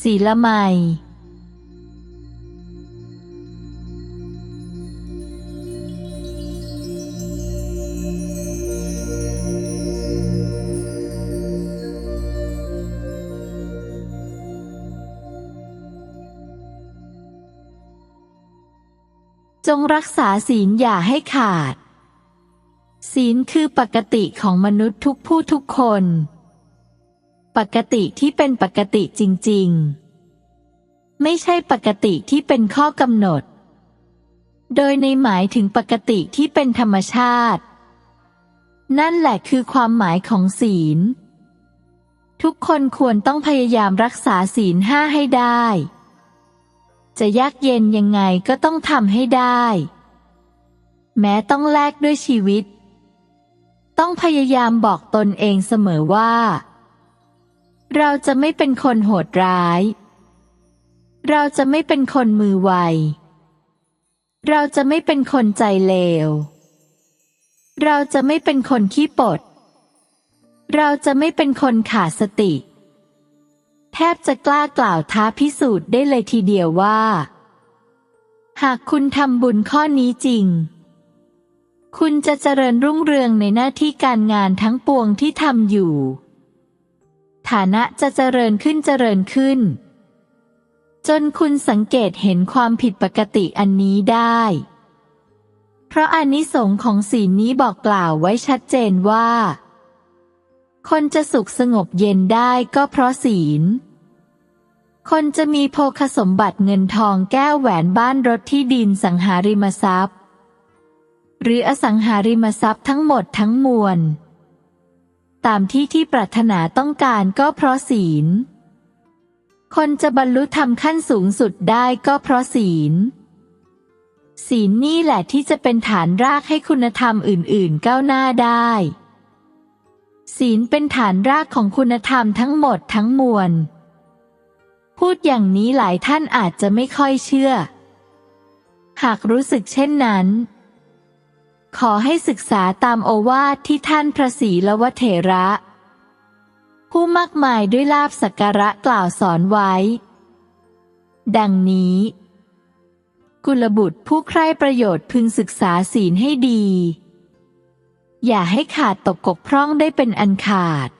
ศีลไมยจงรักษาศีลอย่าให้ขาด ศีลคือปกติของมนุษย์ทุกผู้ทุกคน ปกติที่เป็นปกติจริง ๆ ไม่ใช่ปกติที่เป็นข้อกำหนด โดยในหมายถึงปกติที่เป็นธรรมชาติ นั่นแหละคือความหมายของศีล ทุกคนควรต้องพยายามรักษาศีลห้าให้ได้ จะยากเย็นยังไงก็ต้องทำให้ได้ แม้ต้องแลกด้วยชีวิต ต้องพยายามบอกตนเองเสมอว่า เราจะไม่เป็นคนโหดร้าย เราจะไม่เป็นคนมือไว เราจะไม่เป็นคนใจเลว เราจะไม่เป็นคนขี้ปด เราจะไม่เป็นคนขาดสติ แทบจะกล้ากล่าวท้าพิสูจน์ได้เลยทีเดียวว่า หากคุณทำบุญข้อนี้จริง คุณจะเจริญรุ่งเรืองในหน้าที่การงานทั้งปวงที่ทำอยู่ ฐานะจะเจริญขึ้นเจริญขึ้น จนคุณสังเกตเห็นความผิดปกติอันนี้ได้ เพราะอานิสงส์ของศีลนี้บอกกล่าวไว้ชัดเจนว่า คนจะสุขสงบเย็นได้ก็เพราะศีล คนจะมีโภคสมบัติเงินทองแก้วแหวนบ้านรถที่ดินสังหาริมทรัพย์ หรืออสังหาริมทรัพย์ทั้งหมดทั้งมวล ตามที่ที่ปรารถนาต้องการก็เพราะศีล คนจะบรรลุธรรมขั้นสูงสุดได้ก็เพราะศีล ศีลนี่แหละที่จะเป็นฐานรากให้คุณธรรมอื่นๆก้าวหน้าได้ ศีลเป็นฐานรากของคุณธรรมทั้งหมดทั้งมวล พูดอย่างนี้หลายท่านอาจจะไม่ค่อยเชื่อ หากรู้สึกเช่นนั้น ขอให้ศึกษาตามโอวาทที่ท่านพระศรีละวเถระ ผู้มากมายด้วยลาบสักการะกล่าวสอนไว้ ดังนี้ กุลบุตรผู้ใคร่ประโยชน์พึงศึกษาศีลให้ดี อย่าให้ขาดตกกกพร่องได้เป็นอันขาด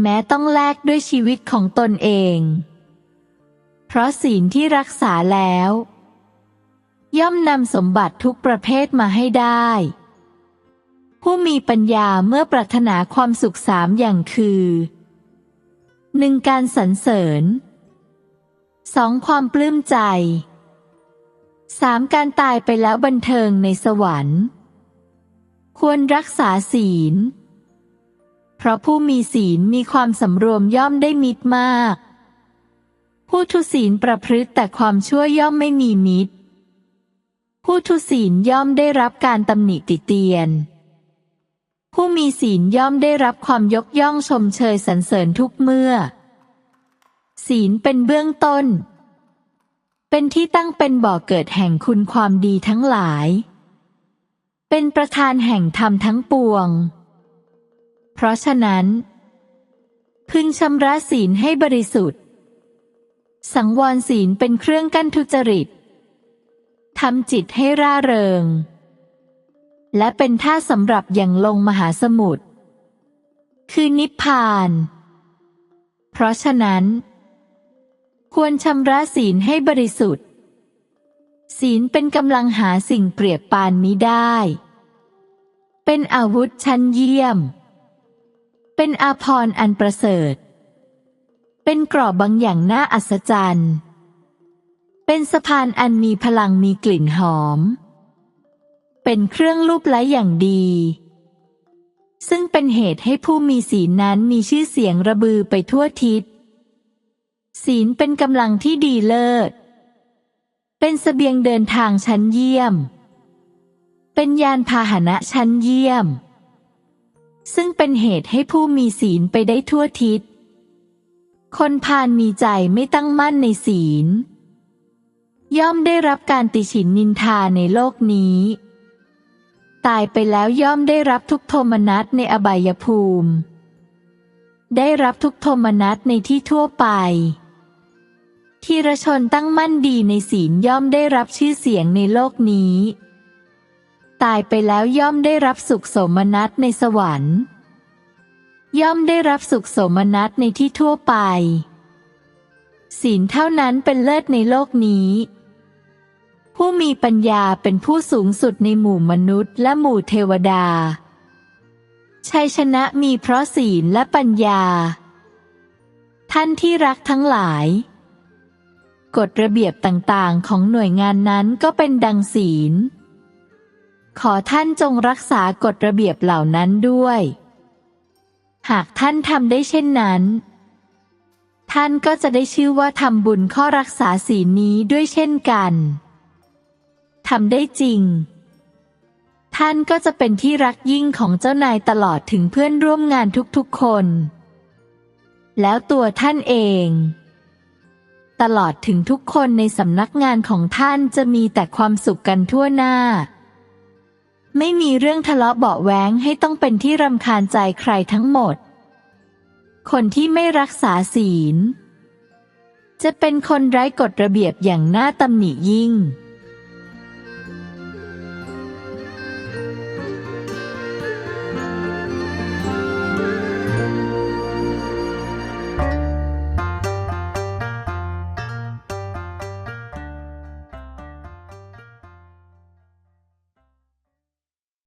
แม้ต้องแลกด้วยชีวิตของตนเอง เพราะศีลที่รักษาแล้ว ย่อมนำสมบัติทุกประเภทมาให้ได้ ผู้มีปัญญาเมื่อปรารถนาความสุขสามอย่างคือหนึ่งการสรรเสริญสองความปลื้มใจสามการตายไปแล้วบันเทิงในสวรรค์ ควรรักษาศีล เพราะผู้มีศีลมีความสำรวมย่อมได้มิตรมาก ผู้ทุศีลประพฤติแต่ความชั่วย่อมไม่มีมิตร ผู้ทุศีลย่อมได้รับการตำหนิติเตียน ผู้มีศีลย่อมได้รับความยกย่องชมเชยสรรเสริญทุกเมื่อ ศีลเป็นเบื้องต้น เป็นที่ตั้งเป็นบ่อเกิดแห่งคุณความดีทั้งหลาย เป็นประธานแห่งธรรมทั้งปวง เพราะฉะนั้น พึงชำระศีลให้บริสุทธิ์ สังวรศีลเป็นเครื่องกั้นทุจริต ทำจิตให้ร่าเริง และเป็นท่าสำหรับอย่างลงมหาสมุทรคือนิพพาน เพราะฉะนั้น ควรชำระศีลให้บริสุทธิ์ ศีลเป็นกำลังหาสิ่งเปรียบปานมิได้ เป็นอาวุธชั้นเยี่ยม เป็นอาภรณ์อันประเสริฐ เป็นกรอบบางอย่างน่าอัศจรรย์ เป็นสะพานอันมีพลังมีกลิ่นหอม เป็นเครื่องลูบไล้อย่างดี ซึ่งเป็นเหตุให้ผู้มีศีลนั้นมีชื่อเสียงระบือไปทั่วทิศ ศีลเป็นกำลังที่ดีเลิศ เป็นสเสบียงเดินทางชั้นเยี่ยม เป็นยานพาหนะชั้นเยี่ยม ซึ่งเป็นเหตุให้ผู้มีศีลไปได้ทั่วทิศ คนพาลมีใจไม่ตั้งมั่นในศีล ย่อมได้รับการติฉินนินทาในโลกนี้ ตายไปแล้วย่อมได้รับทุกโทมนัสในอบายภูมิ ได้รับทุกโทมนัสในที่ทั่วไปธีรชนตั้งมั่นดีในศีลย่อมได้รับชื่อเสียงในโลกนี้ ตายไปแล้วย่อมได้รับสุขโสมนัสในสวรรค์ ย่อมได้รับสุขโสมนัสในที่ทั่วไป ศีลเท่านั้นเป็นเลิศในโลกนี้ ผู้มีปัญญาเป็นผู้สูงสุดในหมู่มนุษย์และหมู่เทวดา ชัยชนะมีเพราะศีลและปัญญา ท่านที่รักทั้งหลาย กฎระเบียบต่างๆ ของหน่วยงานนั้นก็เป็นดังศีล ขอท่านจงรักษากฎระเบียบเหล่านั้นด้วย หากท่านทำได้เช่นนั้น ท่านก็จะได้ชื่อว่าทำบุญข้อรักษาศีลนี้ด้วยเช่นกัน ทำได้จริง ท่านก็จะเป็นที่รักยิ่งของเจ้านายตลอดถึงเพื่อนร่วมงานทุกๆคน แล้วตัวท่านเอง ตลอดถึงทุกคนในสำนักงานของท่านจะมีแต่ความสุขกันทั่วหน้า ไม่มีเรื่องทะเลาะเบาะแว้งให้ต้องเป็นที่รำคาญใจใครทั้งหมด คนที่ไม่รักษาศีล จะเป็นคนไร้กฎระเบียบอย่างน่าตำหนิยิ่ง